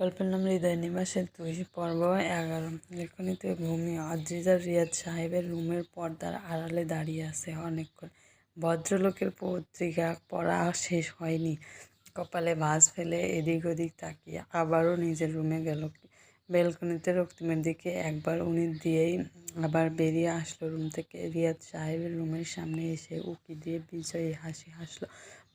গল্পের নাম হৃদয় নিবাসের দুই পর্ব এগারো। লেখনীতে ভূমি অদ্রিজা রিয়াদ সাহেবের রুমের পর্দার আড়ালে দাঁড়িয়ে আছে অনেকক্ষণ। ভদ্রলোকের পত্রিকা পড়া শেষ হয়নি। কপালে ভাঁজ ফেলে এদিক ওদিক তাকিয়ে আবারও নিজের রুমে গেল। বেলকনিতে রক্তিমের দিকে একবার উনি দিয়েই আবার বেরিয়ে আসলো রুম থেকে। রিয়াদ সাহেবের রুমের সামনে এসে উকি দিয়ে বিজয়ী হাসি হাসলো।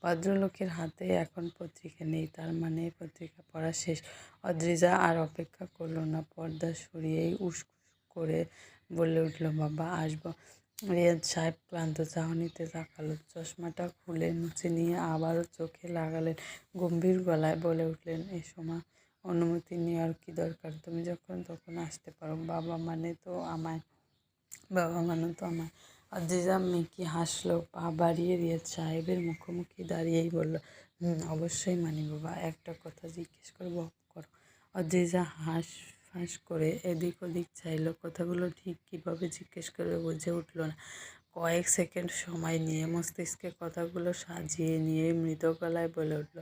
ভদ্রলোকের হাতে এখন পত্রিকা নেই, তার মানে পত্রিকা পড়া শেষ। অদ্রিজা আর অপেক্ষা করল না, পর্দা সরিয়েই উস্কুস করে বলে উঠল, বাবা, আসব। রিয়াদ সাহেব ক্লান্ত চাহনিতে তাকালো, চশমাটা খুলে মুছে নিয়ে আবারও চোখে লাগালেন। গম্ভীর গলায় বলে উঠলেন এ সময় অনুমতি নেওয়ার কি দরকার? তুমি যখন তখন আসতে পারো। বাবা মানে তো আমায়। বাবা মানে তো আমার আজিজা মেকি হাসলো, পা বাড়িয়ে রিয়াজ সাহেবের মুখোমুখি দাঁড়িয়েই বলল অবশ্যই মানি বাবা, একটা কথা জিজ্ঞেস করব করো। অজিজা হাঁস ফাঁস করে এদিক ওদিক চাইলো। কথাগুলো ঠিক কীভাবে জিজ্ঞেস করবে বুঝে উঠল না। কয়েক সেকেন্ড সময় নিয়ে মস্তিষ্কে কথাগুলো সাজিয়ে নিয়ে মৃত গলায় বলে উঠল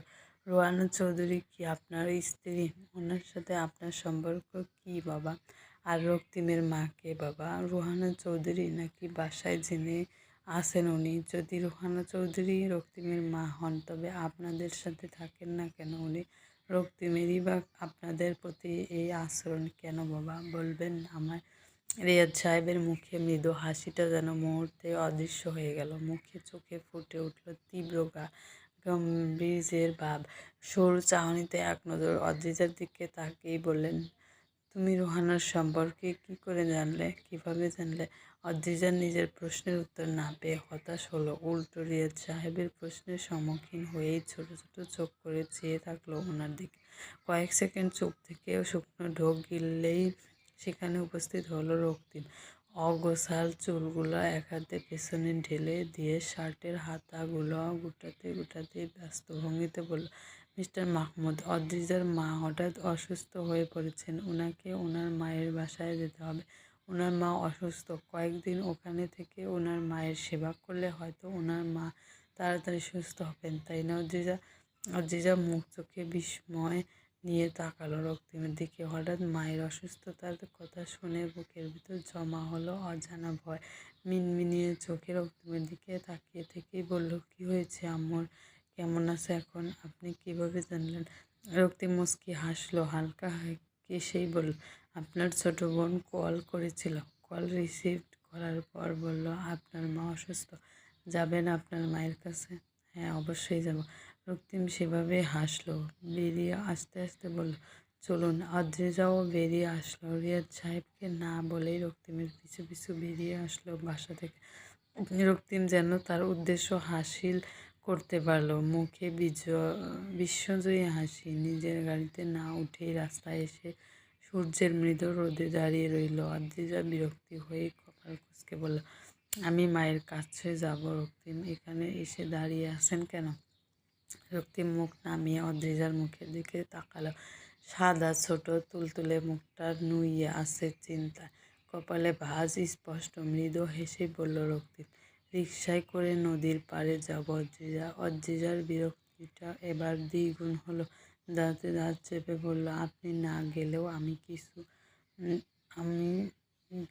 রোয়ানা চৌধুরী কি আপনার স্ত্রী? ওনার সাথে আপনার সম্পর্ক কি বাবা? আর রক্তিমের মাকে বাবা? রুহানা চৌধুরী নাকি বাসায় জেনে আসেন উনি? যদি রুহানা চৌধুরী রক্তিমের মা হন, তবে আপনাদের সাথে থাকেন না কেন উনি? রক্তিমেরই বা আপনাদের প্রতি এই আচরণ কেন বাবা? বলবেন আমার রিয়াদ সাহেবের মুখে মৃদু হাসিটা যেন মুহূর্তে অদৃশ্য হয়ে গেল। মুখে চোখে ফুটে উঠল তীব্র গা। গম্ভীরের ভাব। সরু চাহনিতে এক নজর। অদ্রিজার দিকে তাকিয়েই বললেন, তুমি রোহানার সম্পর্কে কি করে জানলে? কীভাবে জানলে? অদ্রিজা নিজের প্রশ্নের উত্তর না পেয়ে হতাশ হলো। উল্টো রিয়াদ সাহেবের প্রশ্নের সম্মুখীন হয়েই ছোট ছোট চোখ করে চেয়ে থাকল ওনার দিকে। কয়েক সেকেন্ড চোখ থেকে শুকনো ঢোক গিললেই সেখানে উপস্থিত হলো রক্তিম। অগোছাল চুলগুলো এক হাতে পেছনে ঢেলে দিয়ে শার্টের হাতাগুলো গুটাতে গুটাতে ব্যস্ত ভঙ্গিতে বলল, মিস্টার মাহমুদ, অদ্রিজার মা হঠাৎ অসুস্থ হয়ে পড়েছেন। ওনাকে ওনার মায়ের বাসায় যেতে হবে। ওনার মা অসুস্থ। কয়েকদিন ওখানে থেকে ওনার মায়ের সেবা করলে হয়তো ওনার মা তাড়াতাড়ি সুস্থ হবেন। তাই না অদ্রিজা? অদ্রিজা মুখ চোখে বিস্ময় নিয়ে তাকালো রক্তিমের দিকে। হঠাৎ মায়ের অসুস্থতার কথা শুনে বুকের ভিতর জমা হলো অজানা ভয়। মিনমিনিয়ে চোখে রক্তিমের দিকে তাকিয়ে থেকেই বলল, কি হয়েছে আম্মুর? কেমন আছে এখন? আপনি কীভাবে জানলেন? রক্তিম মুস্কি হাসলো, হালকা কেসেই বলল, আপনার ছোট বোন কল করেছিল। কল রিসিভ করার পর বলল, আপনার মা অসুস্থ। যাবেন আপনার মায়ের কাছে হ্যাঁ অবশ্যই যাব। রক্তিম সেভাবে হাসলো, বেরিয়ে আস্তে আস্তে বলল, চলুন আদ্রেজাও বেরিয়ে আসলো। রিয়াদ সাহেবকে না বলেই রক্তিমের পিছু পিছু বেরিয়ে আসলো বাসা থেকে। রক্তিম যেন তার উদ্দেশ্য হাসিল করতে পারল। মুখে বিজয়, বিশ্বজয়ী হাসি, নিজের গাড়িতে না উঠেই রাস্তায় এসে সূর্যের মৃদ রোদে দাঁড়িয়ে রইল। আদ্রিজা বিরক্তি হয়ে কপাল কুচকে বলল, আমি মায়ের কাছে যাব, রক্তিম। এখানে এসে দাঁড়িয়ে আছেন কেন? রক্তিম মুখ নামিয়ে অদ্রিজার মুখের দিকে তাকালো। সাদা, ছোট, তুলতুলে মুখটা নুইয়ে আছে চিন্তা কপালে ভাঁজ, স্পষ্ট, মৃদু হেসে বলল, রক্তিম রিক্সায় করে নদীর পাড়ে যাব অদ্রিজা। অদ্রিজার বিরক্তিটা এবার দ্বিগুণ হলো। দাঁতে দাঁত চেপে বলল, আপনি না গেলেও আমি কিছু আমি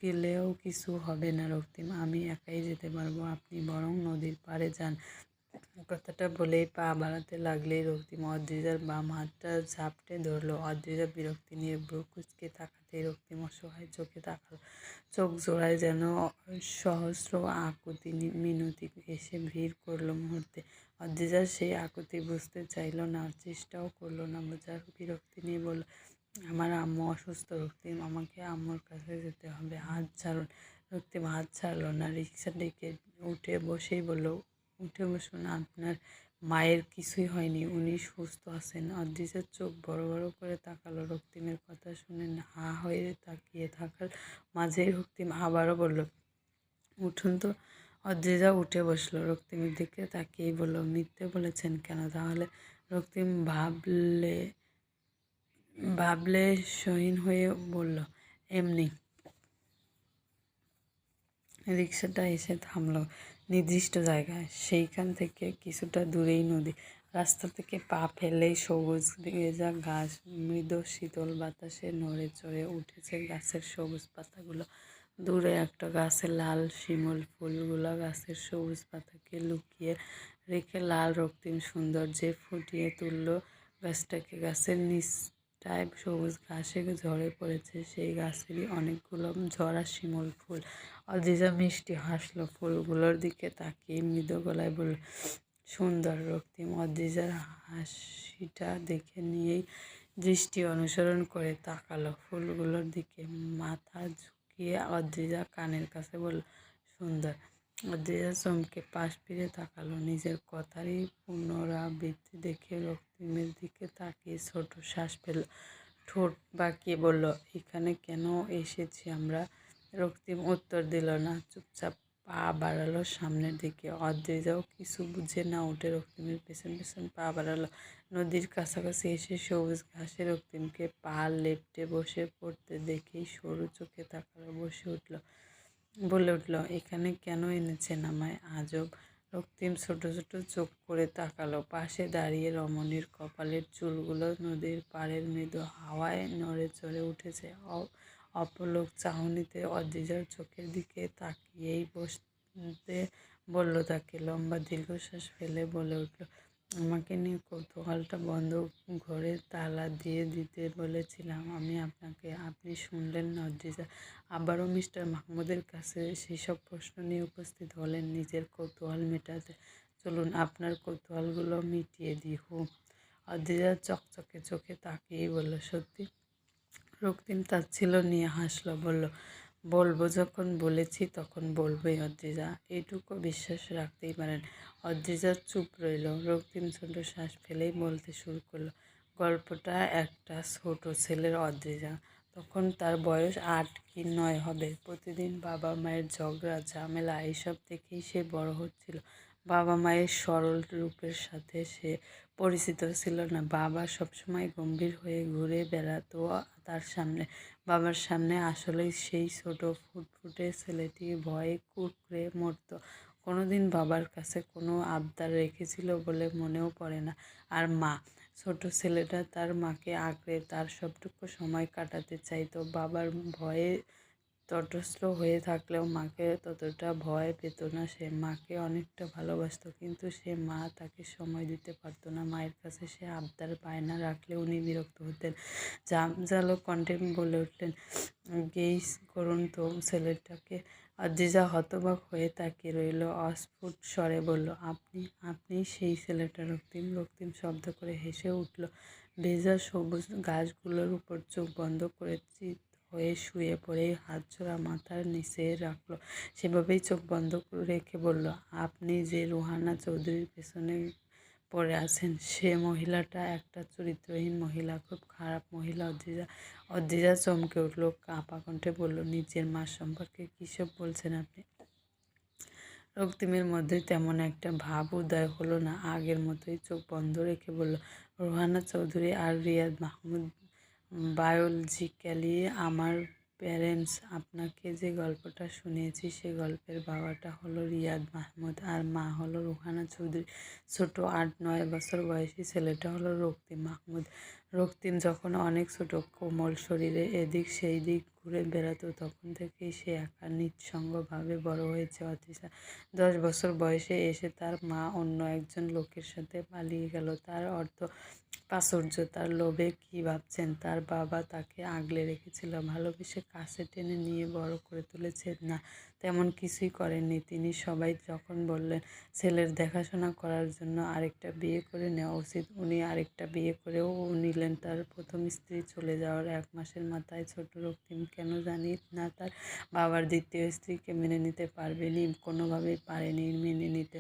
গেলেও কিছু হবে না রক্তিম। আমি একাই যেতে পারব। আপনি বরং নদীর পাড়ে যান। কথাটা বলেই পা বাড়াতে লাগলেই রক্তিম। অদ্রিজার বাম হাতটা ঝাপটে ধরলো। অদ্রিজা বিরক্তি নিয়ে ব্রু কুচকে তাকাতেই রক্তিম অসহায় চোখে তাকালো। চোখ জোড়ায় যেন সহস্র আকুতি মিনতি এসে ভিড় করল মুহূর্তে। অদ্রিজার সেই আকুতি বুঝতে চাইল না, চেষ্টাও করল না বোঝার। বিরক্তি নিয়ে বলল, আমার আম্মু অসুস্থ রক্তিম, আমাকে আম্মুর কাছে যেতে হবে। হাত ছাড়ুন। রক্তিম হাত ছাড়লো না, রিক্সা ডেকে উঠে বসেই বলল উঠে বসুন আপনার মায়ের কিছুই হয়নি, উনি সুস্থ আছেন। অদ্রিজার চোখ বড় বড় করে তাকালো, রক্তিমের কথা শুনে হা হয়ে তাকিয়ে থাকার মাঝেই রক্তিম আবারও বলল, উঠুন তো। অদ্রিজা উঠে বসল, রক্তিমের দিকে তাকিয়েই বলল, মিথ্যে বলেছেন কেন? তাহলে রক্তিম ভাবলে ভাবলে সহীন হয়ে বলল, এমনি রিক্সাটা এসে থামলো। নির্দিষ্ট জায়গায়। সেইখান থেকে কিছুটা দূরেই নদী। রাস্তা থেকে পা ফেলেই সবুজ ভেজা ঘাস, মৃদু শীতল বাতাসে নড়ে চড়ে উঠেছে গাছের সবুজ পাতাগুলো। দূরে একটা গাছে লাল শিমুল ফুলগুলো গাছের সবুজ পাতাকে লুকিয়ে রেখে লাল রক্তিম সৌন্দর্যে ফুটিয়ে তুলল গাছটাকে। গাছের নিচটায় সবুজ ঘাসে ঝরে পড়েছে। সেই গাছেরই অনেকগুলো ঝরা শিমুল ফুল। অজিজা মিষ্টি হাসলো ফুলগুলোর দিকে তাকিয়ে মৃদু গলায় বলল, সুন্দর রক্তিম। অদ্রিজার হাসিটা দেখে নিয়েই দৃষ্টি অনুসরণ করে তাকালো ফুলগুলোর দিকে। মাথা ঝুঁকিয়ে অদ্রিজা কানের কাছে বলল, সুন্দর। অদ্রিজা চমকে পাশ ফিরে তাকালো। নিজের কথারই পুনরাবৃত্তি দেখে রক্তিমের দিকে তাকিয়ে ছোট শ্বাস পেল ঠোঁট বাঁকিয়ে বলল, এখানে কেন এসেছি আমরা? রক্তিম উত্তর দিল, না, চুপচাপ পা বাড়ালো সামনের দিকে। অদ্রিজাও কিছু বুঝে না উঠে রক্তিমের পেছন পেছন পা বাড়ালো। নদীর কাছাকাছি এসে সবুজ ঘাসে রক্তিমকে পা লেপটে বসে পড়তে দেখেই সরু চোখে তাকালো, বসে উঠল। বলে উঠল, এখানে কেন এনেছেন আমায়? আজব রক্তিম ছোট ছোট চোখ করে তাকালো। পাশে দাঁড়িয়ে রমণীর কপালের চুলগুলো নদীর পাড়ের মৃদু হাওয়ায় নড়ে চড়ে উঠেছে। অপলোক চাহনিতে অদ্রিজার চোখের দিকে তাকিয়েই বসতে বলল তাকে। লম্বা দীর্ঘশ্বাস ফেলে বলে উঠল আমাকে নিয়ে কৌতূহলটা বন্ধ ঘরে তালা দিয়ে দিতে বলেছিলাম। আমি আপনাকে, আপনি শুনলেন না অদ্রিজা আবারও মিস্টার মাহমুদের কাছে সেসব প্রশ্ন নিয়ে উপস্থিত হলেন। নিজের কৌতূহল মেটাতে চলুন, আপনার কৌতূহলগুলো মিটিয়ে দিই হুম অদ্রিজা চকচকে চোখে তাকিয়েই বলল, সত্যি? রক্তিম তাচ্ছিল নিয়ে হাসলো, বলল বলব যখন বলেছি তখন বলবোই অদ্রিজা। এইটুকু বিশ্বাস রাখতেই পারেন। অদ্রিজা চুপ রইল। রক্তিম ছোট শ্বাস ফেলেই বলতে শুরু করল, গল্পটা একটা ছোট ছেলের অদ্রিজা। তখন তার বয়স আট কি নয় হবে। প্রতিদিন বাবা মায়ের ঝগড়া, ঝামেলা, এইসব দেখেই সে বড় হচ্ছিল। বাবা মায়ের সরল রূপের সাথে সে পরিচিত ছিল না। বাবা সবসময় গম্ভীর হয়ে ঘুরে বেড়াতো তার সামনে। বাবার সামনে আসলেই সেই ছোট ফুটফুটে ছেলেটি ভয়ে কুকড়ে মরত। কোনোদিন বাবার কাছে কোনো আবদার রেখেছিল বলে মনেও পড়ে না। আর মা, ছোট ছেলেটা তার মাকে আঁকড়ে তার সবটুকু সময় কাটাতে চাইতো। বাবার ভয়ে তটস্থ হয়ে থাকলেও মাকে ততটা ভয় পেত না। সে মাকে অনেকটা ভালোবাসত, কিন্তু সে মা তাকে সময় দিতে পারতো না। মায়ের কাছে সে আবদার বায়না রাখলে উনি বিরক্ত হতেন। জামজালো কণ্ঠে বলে উঠলেন, গেইস, করুন তো, ছেলেটাকে। অজিজা হতবাক হয়ে তাকিয়ে রইল। অস্ফুট স্বরে বলল, আপনি আপনি সেই ছেলেটা? রক্তিম রক্তিম শব্দ করে হেসে উঠল। ভেজা সবুজ গাছগুলোর উপর চোখ বন্ধ করে হয়ে শুয়ে পড়ে হাত জোড়া মাথার নিচে রাখল। সেভাবেই চোখ বন্ধ রেখে বলল, আপনি যে রুহানা চৌধুরীর পেছনে পড়ে আছেন, সে মহিলাটা একটা চরিত্রহীন মহিলা, খুব খারাপ মহিলা। অদ্রিজা অদ্রিজা চমকে উঠল, কাঁপা কণ্ঠে বলল, নিজের মা সম্পর্কে কীসব বলছেন আপনি? রক্তিমের মধ্যে তেমন একটা ভাব উদয় হলো না। আগের মতোই চোখ বন্ধ রেখে বলল, রোহানা চৌধুরী আর রিয়াদ মাহমুদ বায়োলজিক্যালি আমার প্যারেন্টস আপনাকে যে গল্পটা শুনিয়েছি, সে গল্পের বাবাটা হলো রিয়াদ মাহমুদ আর মা হলো রুহানা চৌধুরী। ছোট আট নয় বছর বয়সী ছেলেটা হলো রক্তিম মাহমুদ। রক্তিম যখন অনেক ছোট কোমল শরীরে, এদিক সেই দিক ঘুরে বেড়াতো, তখন থেকেই সে একা নিঃসঙ্গভাবে বড় হয়েছে। অতিশা দশ বছর বয়সে এসে তার মা অন্য একজন লোকের সাথে পালিয়ে গেল। তার অর্থ প্রাচুর্য, তার লোভে কী ভাবছেন? তার বাবা তাকে আগলে রেখেছিল, ভালোবেসে কাছে টেনে নিয়ে বড় করে তুলেছে না, তেমন কিছুই করেননি। তিনি সবাই যখন বললেন, ছেলের দেখাশোনা করার জন্য আরেকটা বিয়ে করে নেওয়া উচিত, উনি আরেকটা বিয়ে করেও নিলেন। তার প্রথম স্ত্রী চলে যাওয়ার এক মাসের মাথায় ছোট রক্তিম কেন জানি না, তার বাবার দ্বিতীয় স্ত্রীকে মেনে নিতে পারবেনি, কোনোভাবেই পারেনি, মেনে নিতে।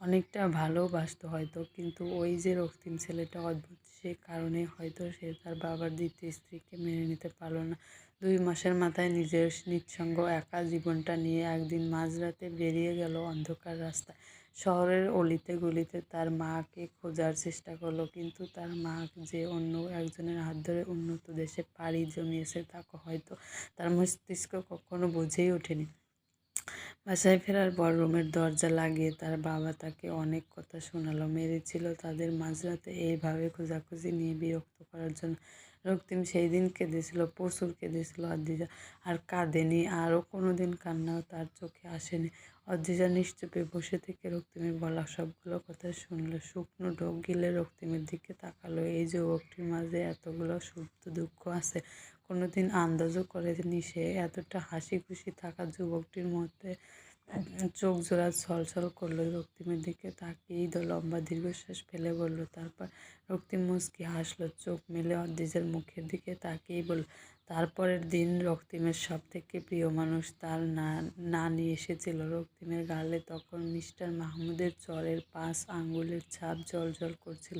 অনেকটা ভালোবাসত হয়তো, কিন্তু ওই যে রক্তিম ছেলেটা অদ্ভুত, সে কারণে হয়তো সে তার বাবার দ্বিতীয় স্ত্রীকে মেনে নিতে পারল না। দুই মাসের মাথায় নিজের নিঃসঙ্গ একা জীবনটা নিয়ে একদিন মাঝরাতে বেরিয়ে গেল অন্ধকার রাস্তায়। শহরের অলিতে গলিতে তার মাকে খোঁজার চেষ্টা করল, কিন্তু তার মা যে অন্য একজনের হাত ধরে উন্নত দেশে পাড়ি জমিয়েছে তা হয়তো তার মস্তিষ্ক কখনো বুঝেই ওঠেনি। বাসায় ফেরার পর রুমের দরজা লাগিয়ে তার বাবা তাকে অনেক কথা শোনালো, মেরেছিল তাদের মাঝরাতে এইভাবে খোঁজাখুঁজি নিয়ে বিরক্ত করার জন্য। রক্তিম সেই দিন কেঁদেছিল, প্রচুর কেঁদেছিল আর দিদা আর কাঁদেনি, আরও কোনো দিন কান্নাও তার চোখে আসেনি। অদ্রিজা নিশ্চুপে বসে থেকে রক্তিমের বলা সবগুলো কথা শুনলো, শুকনো ঢোক গিলে রক্তিমের দিকে তাকালো। এই যুবকটির মাঝে এতগুলো সুপ্ত দুঃখ আছে, কোনোদিন আন্দাজও করেনি সে। এতটা হাসি খুশি থাকা যুবকটির মধ্যে চোখ জোড়া ছলছল করল রক্তিমের দিকে, তাকিয়েই লম্বা দীর্ঘশ্বাস ফেলে বলল, তারপর? রক্তিম মুচকি হাসলো, চোখ মেলে অদ্রিজের মুখের দিকে তাকিয়েই বলল, তারপরের দিন রক্তিমের সব থেকে প্রিয় মানুষ তার না নিয়ে এসেছিল। রক্তিমের গালে তখন মিস্টার মাহমুদের চরের পাঁচ আঙ্গুলের ছাপ জল জল করছিল।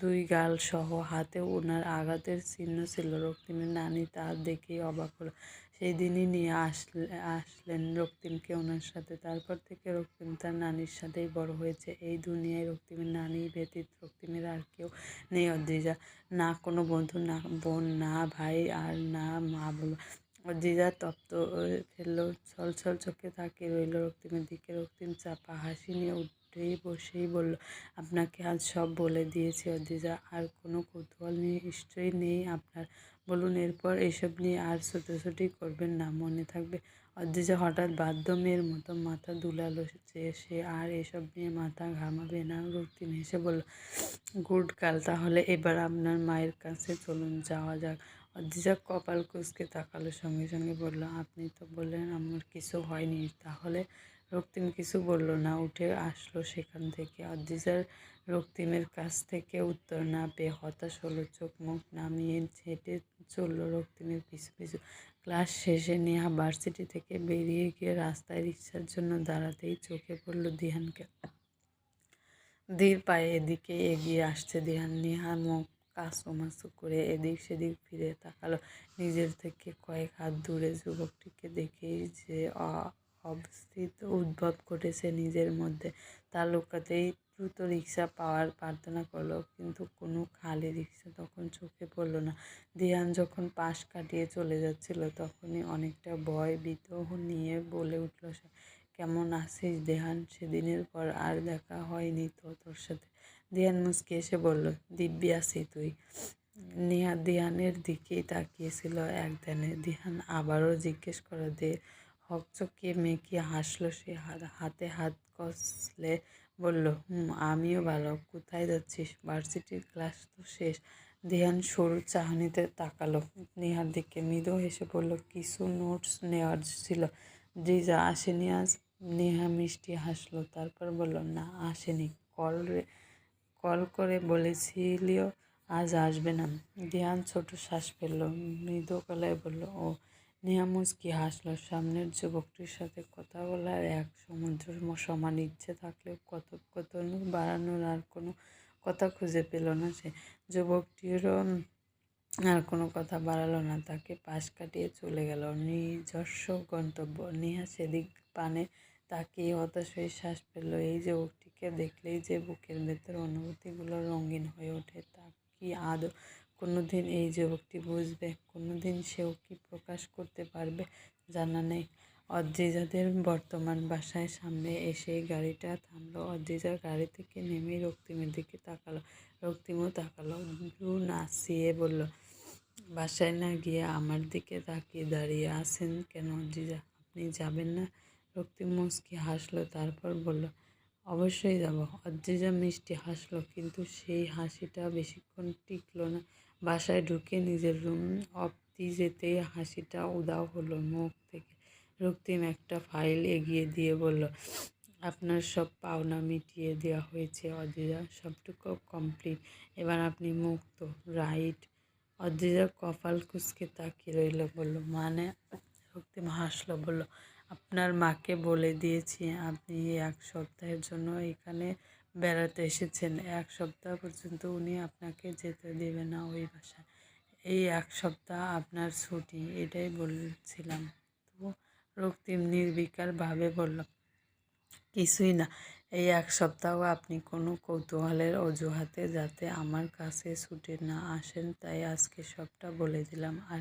দুই গাল সহ হাতে ওনার আঘাতের চিহ্ন ছিল। রক্তিমের নানি তার দেখেই অবাক হলো। সেই দিনই নিয়ে আসলে, আসলেন রক্তিমকে ওনার সাথে। তারপর থেকে রক্তিম তার নানির সাথেই বড় হয়েছে। এই দুনিয়ায় রক্তিমের নানি ব্যতীত রক্তিমের আর কেউ নেই অদ্রিজা। না কোনো বন্ধু, না বোন, না ভাই আর না মা বাবা অদ্রিজা তপ্ত ফেলল। ছল ছল চোখে তাকিয়ে রইল রক্তিমের দিকে। রক্তিম চাপা হাসি নিয়ে উঠেই বসেই বলল, আপনাকে আজ সব বলে দিয়েছি অদ্রিজা আর কোনো কৌতূহল নিশ্চয়ই নেই আপনার। বলুন, এরপর এসব নিয়ে আর ছোটাছুটি করবেন না, মনে থাকবে। অদ্রিজা হঠাৎ বাধ্য মেয়ের মতো মাথা দুলালো, যে সে আর এসব নিয়ে মাথা ঘামাবে না, রক্তিম হেসে বলল, গুড কাল তাহলে এবার আপনার মায়ের কাছে চলুন, যাওয়া যাক। অদ্রিজা কপাল কুচকে তাকালো সঙ্গে সঙ্গে, বলল, আপনি তো বললেন আমার কিছু হয়নি, তাহলে রক্তিম কিছু বলল না, উঠে আসলো সেখান থেকে। অদ্রিজার রক্তিমের কাছ থেকে উত্তর না পেয়ে হতাশ হলো, চোখ মুখ নামিয়ে হেঁটে চলল রক্তিমের পিছু পিছু। ক্লাস শেষে নেহা ভার্সিটি থেকে বেরিয়ে গিয়ে রাস্তায় রিক্সার জন্য দাঁড়াতেই চোখে পড়ল দিহানকে। ধীর পায়ে এদিকে এগিয়ে আসছে দিহান। নেহা মুখ কাসু মাসু করে এদিক সেদিক ফিরে তাকালো। নিজের থেকে কয়েক হাত দূরে যুবকটিকে দেখেই যে অবস্থিত উদ্ভব ঘটেছে নিজের মধ্যে। তা লুকাতেই দ্রুত রিক্সা পাওয়ার প্রার্থনা করল, কিন্তু কোনো খালি রিক্সা তখন চোখে পড়ল না। দিয়ান যখন পাশ কাটিয়ে চলে যাচ্ছিল, তখনই অনেকটা ভয় ভীত নিয়ে বলে উঠল, সে কেমন আছিস দেহান সেদিনের পর আর দেখা হয়নি তো তোর সাথে? দেহান মুসকে এসে বলল, দিব্যি আছি তুই। নেহা দিহানের দিকেই তাকিয়েছিল এক ধ্যানে। দিহান আবারও জিজ্ঞেস করে দে হকচকিয়ে মেকি হাসলো, সে হাতে, হাত কষলে বলল, হুম, আমিও ভালো। কোথায় যাচ্ছিস? ভার্সিটির ক্লাস তো শেষ। ধ্যান সরু চাহনিতে তাকালো। নেহার দিকে মৃদু হেসে বলল, কিছু নোটস নেওয়ার ছিল। যা আসেনি আজ? নেহা মিষ্টি হাসলো, তারপর বলল, না, আসেনি। কল কল করে বলেছিলিও আজ আসবে না। ধ্যান ছোট শ্বাস ফেলল, মৃদু গলায় বলল, ও নেহা মুচকি হাসলো? সামনের যুবকটির সাথে কথা বলার এক সমুদ্র সমান ইচ্ছে থাকলেও কথোপকথন বাড়ানোর আর কোনো কথা খুঁজে পেল না সে। যুবকটিরও আর কোনো কথা বাড়ালো না, তাকে পাশ কাটিয়ে চলে গেল। নিজস্ব গন্তব্য। নেহা সেদিক পানে তাকিয়ে হতাশ হয়ে শ্বাস ফেলল। এই যুবকটিকে দেখলেই যে বুকের ভেতর অনুভূতিগুলো রঙিন হয়ে ওঠে, তা কি আদৌ কোনো দিন এই যুবকটি বুঝবে কোনো দিন সেও কি প্রকাশ করতে পারবে জানা নেই। অদ্রিজাদের বর্তমান বাসায় সামনে এসে গাড়িটা থামলো। অদ্রিজা গাড়ি থেকে নেমে রক্তিমের দিকে তাকালো। রক্তিমও তাকালো। ব্লু নাচিয়ে বলল, বাসায় না গিয়ে আমার দিকে তাকিয়ে দাঁড়িয়ে আছেন কেন অদ্রিজা? আপনি যাবেন না? রক্তিম মুসকি হাসলো, তারপর বলল, অবশ্যই যাব। অদ্রিজা মিষ্টি হাসলো, কিন্তু সেই হাসিটা বেশিক্ষণ টিকলো না। বাসায় ঢুকে নিজের রুম অব্দি যেতেই হাসিটা উদাও হলো মুখ থেকে। রক্তিম একটা ফাইল এগিয়ে দিয়ে বলল, আপনার সব পাওনা মিটিয়ে দেওয়া হয়েছে অদ্রিজা সবটুকু কমপ্লিট। এবার আপনি মুক্ত, রাইট? অদ্রিজা কপাল কুচকে তাকিয়ে রইল, বলল মানে? রক্তিম হাসলো, বলল, আপনার মাকে বলে দিয়েছি, আপনি এক সপ্তাহের জন্য এখানে বেড়াতে এসেছেন। এক সপ্তাহ পর্যন্ত উনি আপনাকে যেতে দেবে না ওই বাসায়। এই এক সপ্তাহ আপনার ছুটি, এটাই বলছিলাম। তো রক্তিম নির্বিকারভাবে বলল, কিছুই না, এই এক সপ্তাহ আপনি কোনো কৌতূহলের অজুহাতে যাতে আমার কাছে ছুটি না আসেন, তাই আজকে সবটা বলে দিলাম। আর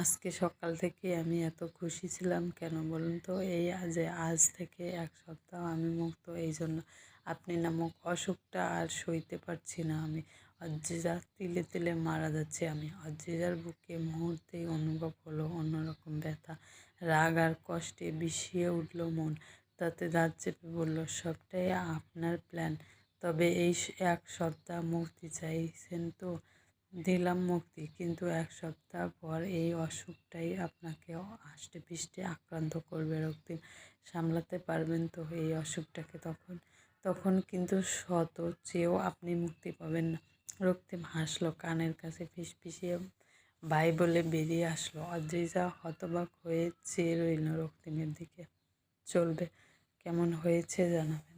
আজকে সকাল থেকে আমি এত খুশি ছিলাম কেন বলুন তো? এই যে আজ থেকে এক সপ্তাহ আমি মুক্ত, এই জন্য আপনি নামক অসুখটা আর সইতে পারছি না আমি। অজ্জিজা তিলে তিলে মারা যাচ্ছে আমি। অজ্জিজার বুকে মুহূর্তেই অনুভব হলো অন্যরকম ব্যথা। রাগ আর কষ্টে বিষিয়ে উঠল মন। তাতে দাঁত চেপে বলল, সবটাই আপনার প্ল্যান তবে এই এক সপ্তাহ মুক্তি চাইছেন তো? দিলাম মুক্তি, কিন্তু এক সপ্তাহ পর এই অসুখটাই আপনাকে আষ্টে পিষ্টে আক্রান্ত করবে রক্তিম। সামলাতে পারবেন তো এই অসুখটাকে তখন? তখন কিন্তু শত চেয়েও আপনি মুক্তি পাবেন না। রক্তিম হাসলো কানের কাছে ফিসফিসিয়ে ভাই বলে বেরিয়ে আসলো। অদ্রিজা হতবাক হয়ে চেয়ে রইল রক্তিমের দিকে। চলবে, কেমন হয়েছে জানাবেন